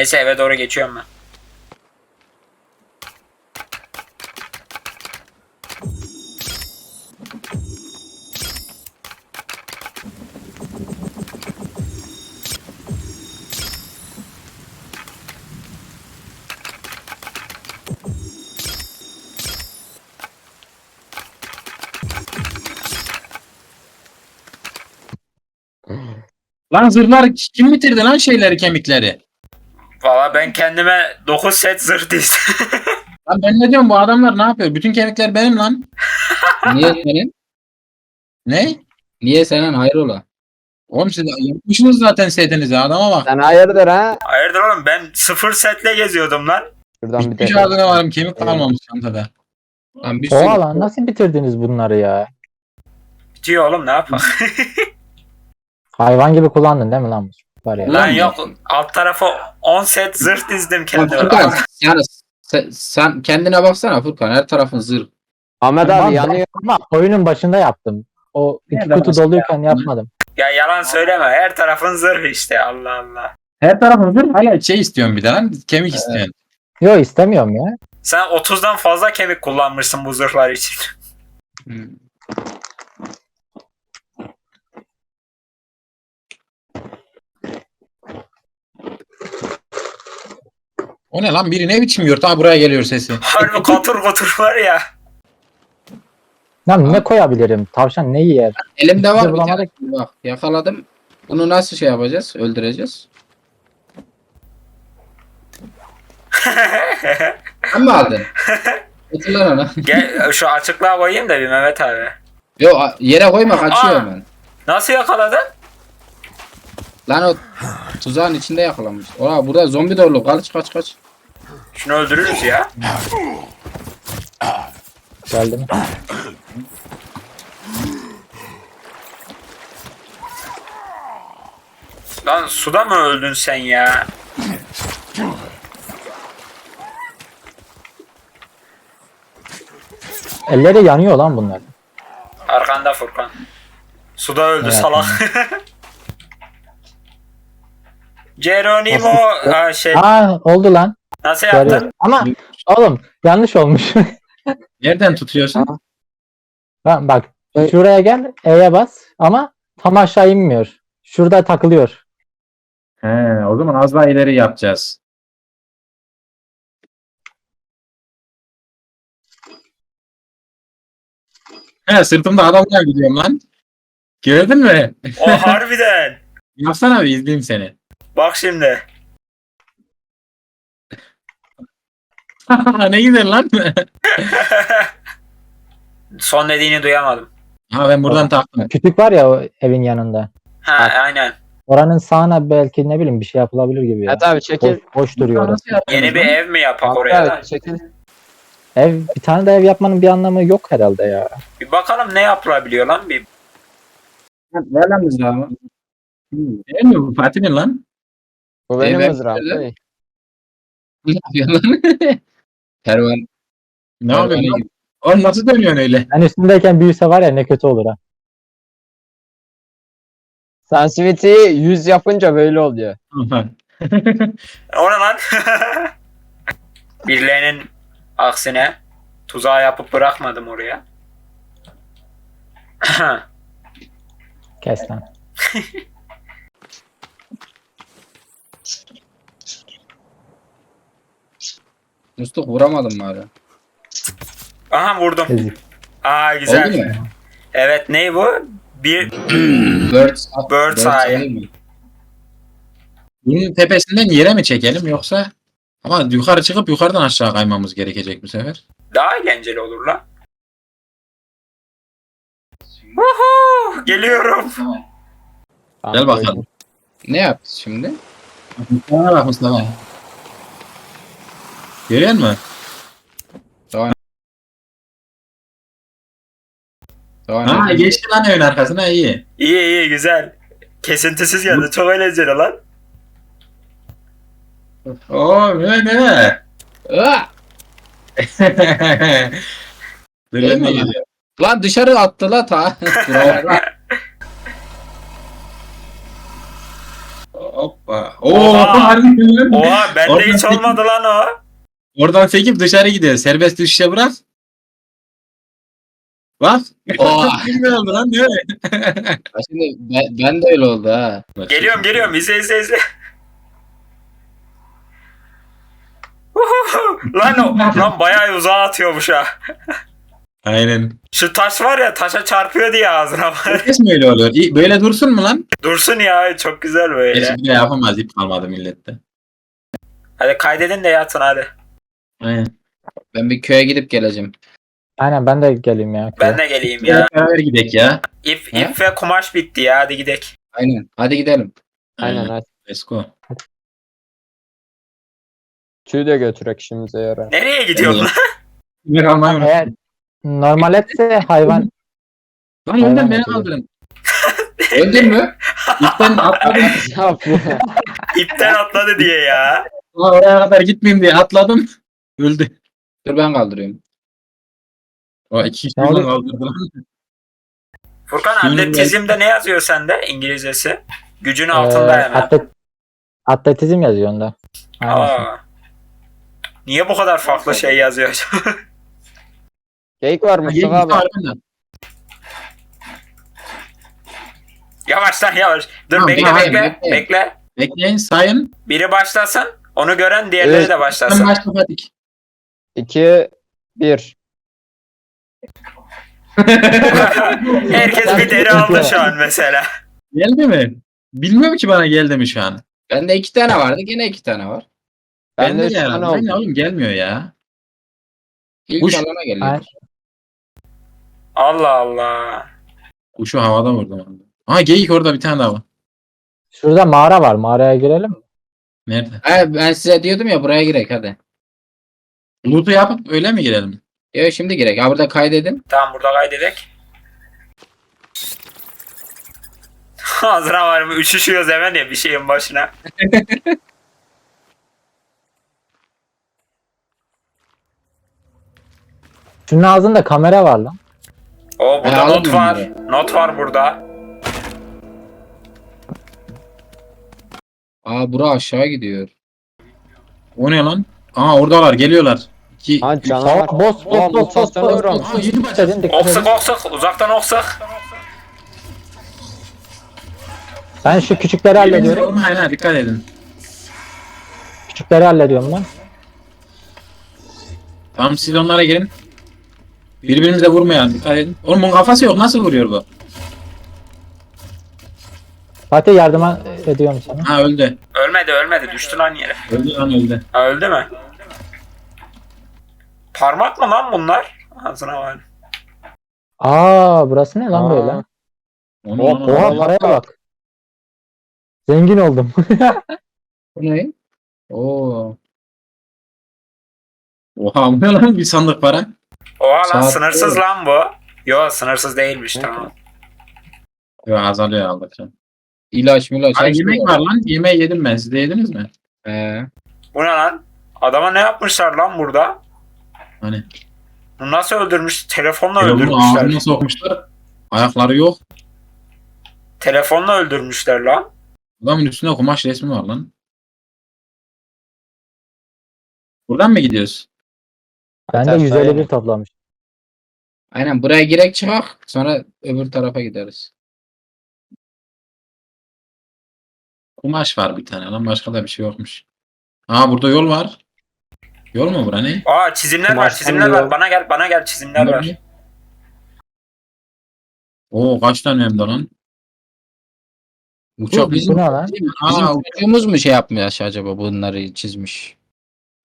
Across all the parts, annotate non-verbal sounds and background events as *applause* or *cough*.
Neyse eve doğru geçiyorum ben. Lan zırhlar kim bitirdi lan şeyleri kemikleri? Valla ben kendime 9 set zırh dizdim. *laughs* Lan ben ne diyorum bu adamlar ne yapıyor? Bütün kemikler benim lan. Niye senin? Ne? Niye senin hayrola? Oğlum siz yapmışsınız zaten setinizi adama bak. Sen hayırdır ha? Hayırdır oğlum ben sıfır setle geziyordum lan. Şuradan bir Bitmiş de. ağzına varım kemik kalmamış çantada. Lan bir sürü Oha lan nasıl bitirdiniz bunları ya? Bitiyor oğlum ne yapalım. Hayvan gibi kullandın değil mi lan bu? Var ya. lan yok alt tarafa 10 set zırh dizdim kendime. Furkan yani sen, sen kendine baksana Furkan her tarafın zırh. Ahmet abi yanıyor. Ama oyunun başında yaptım. O iki Nereden kutu başında doluyken yapmadım. Ya yalan söyleme her tarafın zırh işte Allah Allah. Her tarafın zırh hala şey istiyorum bir de lan kemik istiyorsun. Yo istemiyorum ya. Sen 30'dan fazla kemik kullanmışsın bu zırhlar için. Hmm. O ne lan biri ne biçim yurt ha buraya geliyor sesi. Harbi katır katır var ya. Lan ne koyabilirim? Tavşan ne yer? Elimde var bir tane. Bulamadık. Bak yakaladım. Bunu nasıl şey yapacağız? Öldüreceğiz. *laughs* Sen mi aldın? Getir lan onu. Gel şu açıklığa koyayım da bir Mehmet abi. Yo a- yere koyma kaçıyor Aa. hemen. Nasıl yakaladın? Lan o tuzağın içinde yakalanmış. Oha burada zombi dolu. Kaç kaç kaç. Şunu öldürürüz ya. Geldi mi? Lan suda mı öldün sen ya? Elleri yanıyor lan bunlar. Arkanda Furkan. Suda öldü Evet, salak. *laughs* Geronimo ha, şey Aa oldu lan. nasıl Görüyorum. yaptın? Ama oğlum yanlış olmuş. *laughs* Nereden tutuyorsun? Lan bak şuraya gel E'ye bas ama tam aşağı inmiyor. Şurada takılıyor. He, o zaman az daha ileri yapacağız. He sırtımda adamlar gidiyorum lan. Gördün mü? O harbiden. *laughs* Yapsana bir izleyeyim seni. Bak şimdi. *laughs* ne güzel lan. *laughs* Son dediğini duyamadım. ha ben buradan taktım. Kütük var ya o evin yanında. Ha aynen. Oranın sağına belki ne bileyim bir şey yapılabilir gibi ya. Evet abi Boş, çekil. boş duruyor orası. Yeni bir ev mi yapak oraya da? abi çekil. Ev bir tane de ev yapmanın bir anlamı yok herhalde ya. Bir bakalım ne yapılabiliyor lan bir. Ver lan mızrağımı. Değil mi bu Fatih'in lan? Bu benim Evet, mızrağım. evet. Hey. Ne yapıyorsun lan? Kervan. Ne yapıyorsun lan? Oğlum nasıl dönüyorsun öyle? Ben üstündeyken büyüse var ya ne kötü olur ha. Sensitivity'yi 100 yapınca böyle oluyor. O ne lan? *laughs* Birilerinin aksine tuzağı yapıp bırakmadım oraya. Kes lan. *laughs* Mustafa vuramadım hala? Aha vurdum. Ezik. Aa güzel. Oldu mu? Evet ne bu? Bir Birds, Bird's eye. Bunun tepesinden yere mi çekelim yoksa? Ama yukarı çıkıp yukarıdan aşağı kaymamız gerekecek bu sefer. daha eğlenceli olur lan. Woohoo! Geliyorum. Gel bakalım. Ne yaptı şimdi? Bana bak Mustafa. Görüyor musun? Daha Ha ne? geçti lan evin arkasına iyi. İyi iyi güzel. Kesintisiz geldi. Çok eğlenceli lan. Oo ne ne? Aa! Dur Değil ben de mi lan? geliyorum. Lan dışarı attı la ta. *laughs* Bravo. Hop Oo, Oha! harbi lan. Oha bende Oradan hiç olmadı lan o. Oradan sekip dışarı gidiyor. Serbest düşüşe bırak. Bak. Oha. *laughs* Bilmiyorum oldu lan diyor. Ya *laughs* Şimdi ben, ben de öyle oldu ha. Geliyorum geliyorum izle izle izle. Uhuhu. lan o lan bayağı uzağa atıyormuş ha. Aynen. Şu taş var ya taşa çarpıyor diye ağzına. *laughs* Herkes mi öyle oluyor? İyi, Böyle dursun mu lan? Dursun ya çok güzel böyle. Gerçi bir de yapamaz. ip kalmadı millette. Hadi kaydedin de yatın hadi. Aynen. Ben bir köye gidip geleceğim. Aynen ben de geleyim ya. Ben de geleyim ya. Hep beraber gidek ya. İp, He? ip ve kumaş bitti ya hadi gidelim. Aynen. Hadi gidelim. Aynen hadi. Let's go. Tüy de götürek işimize yarar. Nereye gidiyorsun? Unuttum. Eğer normal etse hayvan Lan önden Aynen. beni kaldırın. *laughs* Öldün mü? İpten atladım. *laughs* İpten atladı diye ya. Oraya kadar gitmeyeyim diye atladım. Öldü. Dur ben kaldırıyorum. O iki kişi Ne birden oldu? kaldırdı lan. Furkan Şimdi atletizmde ne yazıyor sende İngilizcesi? Gücün e, altında hemen. atlet, atletizm yazıyor onda. Aynen. Aa. Niye bu kadar farklı şey yazıyor? *laughs* Geyik var Mustafa abi. yavaş lan yavaş. Dur Tamam, bekle tamam, bekle bekle. bekle. Bekleyin sayın. Biri başlasın. Onu gören diğerleri Evet. de Sen başlasın. başla Fatih. 2 1 *laughs* Herkes bir deri aldı şu an mesela. Geldi mi? Bilmiyorum ki bana geldi mi şu an. Bende iki tane vardı. Gene iki tane var. Ben Bende de de 3 tane herhalde. Oldu. oğlum gelmiyor ya. İlk Kuş. alana geliyor. Allah Allah. Kuşu havada vurdum. Aha geyik orada bir tane daha var. Şurada mağara var. Mağaraya girelim mi? Nerede? Ha, ben size diyordum ya buraya girek hadi. Loot'u yapıp öyle mi girelim? Yo şimdi girek. Ha burada kaydedin. Tamam burada kaydedek. *laughs* Ağzına var mı? Üşüşüyoruz hemen ya bir şeyin başına. *laughs* Şunun ağzında kamera var lan. O burada not var. bunu. Not var burada. Aa bura aşağı gidiyor. O ne lan? Aa oradalar geliyorlar. İki, Ha üç- canavar. Aa, boss boss Aa, boss boss mutasyon boss. Aa, yedi bacak. Dikkat Oksuk edin. oksuk. Uzaktan oksuk. Ben şu küçükleri hallediyorum. Aynen ha, dikkat edin. Küçükleri hallediyorum ben. Tamam siz onlara girin. Birbirimize vurmayalım dikkat edin. Oğlum bunun kafası yok nasıl vuruyor bu? Fatih yardıma ediyorum sana. Ha öldü. Ölmedi ölmedi. Düştü lan yere. Öldü lan öldü. Ha, öldü mü? Parmak mı lan bunlar? Ağzına var. Aa burası ne lan Aa. böyle? Onu, Oha, onu, Oha onu. paraya bak. Zengin oldum. *laughs* Bu ne? Oo. Oha bu ne lan bir sandık para. Oha lan Saat- sınırsız lan bu. Yo sınırsız değilmiş tamam. Yo azalıyor aldıkça. İlaç milaç. Her şey yemek var lan. Yemeği yedim ben. Siz de yediniz mi? Ee, Bu ne lan? Adama ne yapmışlar lan burada? Hani Bunu nasıl öldürmüş? Telefonla telefonun öldürmüşler. ağzına sokmuşlar. Ayakları yok. Telefonla öldürmüşler lan. Adamın üstünde kumaş resmi var lan. Buradan mı gidiyoruz? Ben de Aşağıya 151 in. toplamış. aynen buraya girek çıkak. Sonra öbür tarafa gideriz. Kumaş var bir tane lan. Başka da bir şey yokmuş. Aa burada yol var. Yol mu bura ne? Aa çizimler var Kumaştan çizimler var. Bana gel bana gel çizimler var. Oo kaç tane hem de lan? Uçak Bu bizim- Bu ne lan? Bizim Aa, çocuğumuz mu şey yapmış acaba bunları çizmiş?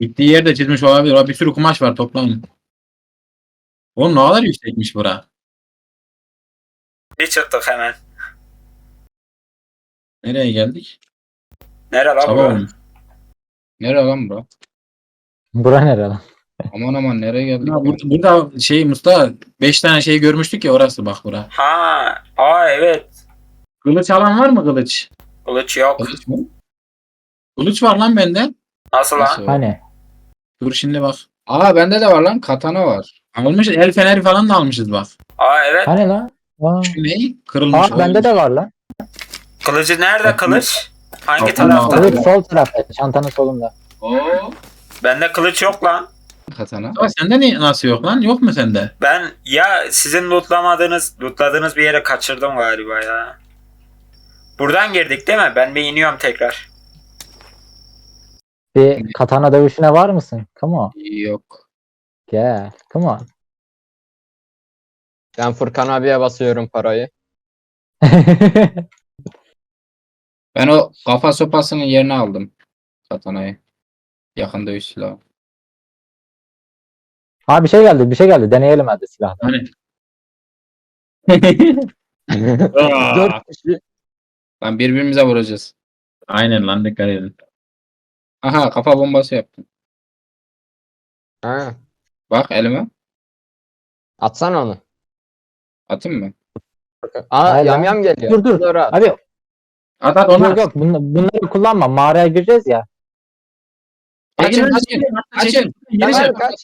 gittiği yerde çizmiş olabilir. Orada bir sürü kumaş var toplayın. Oğlum ne kadar yüksekmiş bura. Bir çıktık hemen. Nereye geldik? Nere lan Sabah bu? olmuş. Nere lan bura? Bura nere lan? *laughs* Aman aman nereye geldik? Ya Burada, burada şey Mustafa 5 tane şey görmüştük ya orası bak bura. Ha, aa evet. Kılıç alan var mı kılıç? Kılıç yok. Kılıç mı? Kılıç var lan bende. Nasıl lan? Nasıl? Hani? Dur şimdi bak. Aa bende de var lan katana var. Almış el feneri falan da almışız bak. Aa evet. Hani lan? Aa, Şu ne? Kırılmış. Aa bende de var lan. Kılıcı nerede kılıç? Hangi tarafta? Kılıç sol tarafta. Çantanın solunda. Oo. Bende kılıç yok lan. Katana. Ama sende ni nasıl yok lan? Yok mu sende? Ben ya sizin lootlamadığınız, lootladığınız bir yere kaçırdım galiba ya. Buradan girdik değil mi? Ben bir iniyorum tekrar. Bir katana dövüşüne var mısın? Come on. Yok. Gel. Come on. Ben Furkan abiye basıyorum parayı. *laughs* Ben o kafa sopasının yerini aldım. Katanayı. Yakın dövüş silahı. Abi bir şey geldi. Bir şey geldi. Deneyelim hadi silahla. Hani? *laughs* Dört kişi. Lan birbirimize vuracağız. Aynen lan dikkat edin. Aha kafa bombası yaptım. Ha, Bak elime. atsana onu. Atayım mı? Aa Hayır yam lan. yam geliyor. Dur, dur. Doğru at. Abi At at onu. yok yok. Bunla- bunları kullanma. Mağaraya gireceğiz ya. Açın açın. Açın. Geri Kaç, çek. kaç.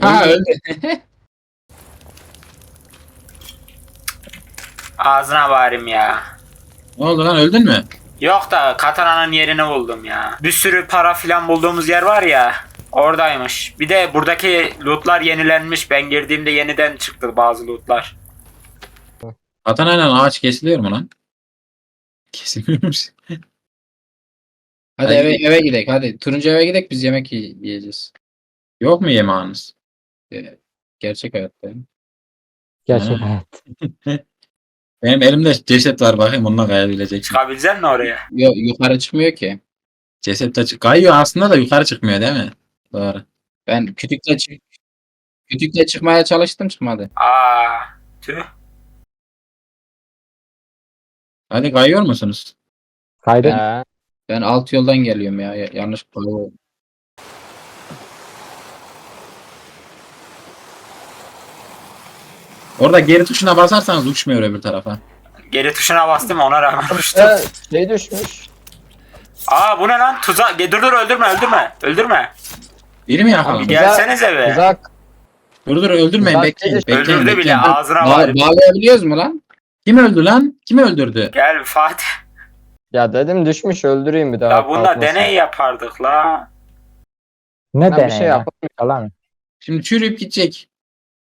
Ha öldü. *laughs* Ağzına varim ya. Ne oldu lan öldün mü? Yok da katananın yerini buldum ya. Bir sürü para filan bulduğumuz yer var ya. Oradaymış. Bir de buradaki lootlar yenilenmiş. Ben girdiğimde yeniden çıktı bazı lootlar. Katanayla ağaç kesiliyor mu lan? Kesilmiyormuş. Hadi Hadi. eve eve gidelim. Hadi turuncu eve gidelim biz yemek yi- yiyeceğiz. Yok mu yemeğiniz? Ee, Gerçek hayatta. Gerçek Ha. hayat. *laughs* Benim elimde ceset var bakayım onunla kayabilecek. Çıkabilecek misin oraya? Yo, yukarı çıkmıyor ki. Ceset de çık kayıyor aslında da yukarı çıkmıyor değil mi? Doğru. Ben kütükle çık kütükle çıkmaya çalıştım çıkmadı. Aa, tüh. Hadi kayıyor musunuz? Kaydı. Ha, Ben alt yoldan geliyorum ya. ya- Yanlış oldu. Orada geri tuşuna basarsanız uçmuyor öbür tarafa. Geri tuşuna bastım ona rağmen uçtum. ha, şey düşmüş. Aa bu ne lan? Tuzak. Ge- Dur dur öldürme öldürme. Öldürme. Biri mi yakaladı? Abi, Gelsenize be. Uzak. Dur dur öldürmeyin Uzak bekleyin. Öldürdü bile bekleyin. ağzına Ba- bağlayabiliyoruz mu lan? Kim öldü lan? Kim öldürdü? Gel Fatih. Ya dedim düşmüş öldüreyim bir daha. Ya bunda kalkmasın. deney yapardık la. Ne Ha, bir deney şey ya? yapalım. Yalan. Şimdi çürüyüp gidecek.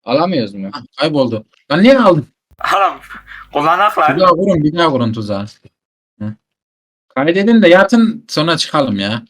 Alamıyoruz mu? Ah, Kayboldu. Lan niye aldın? Oğlum kullanak Bir lan. daha vurun bir daha vurun tuzağa. Hı. Kaydedin de yatın sonra çıkalım ya.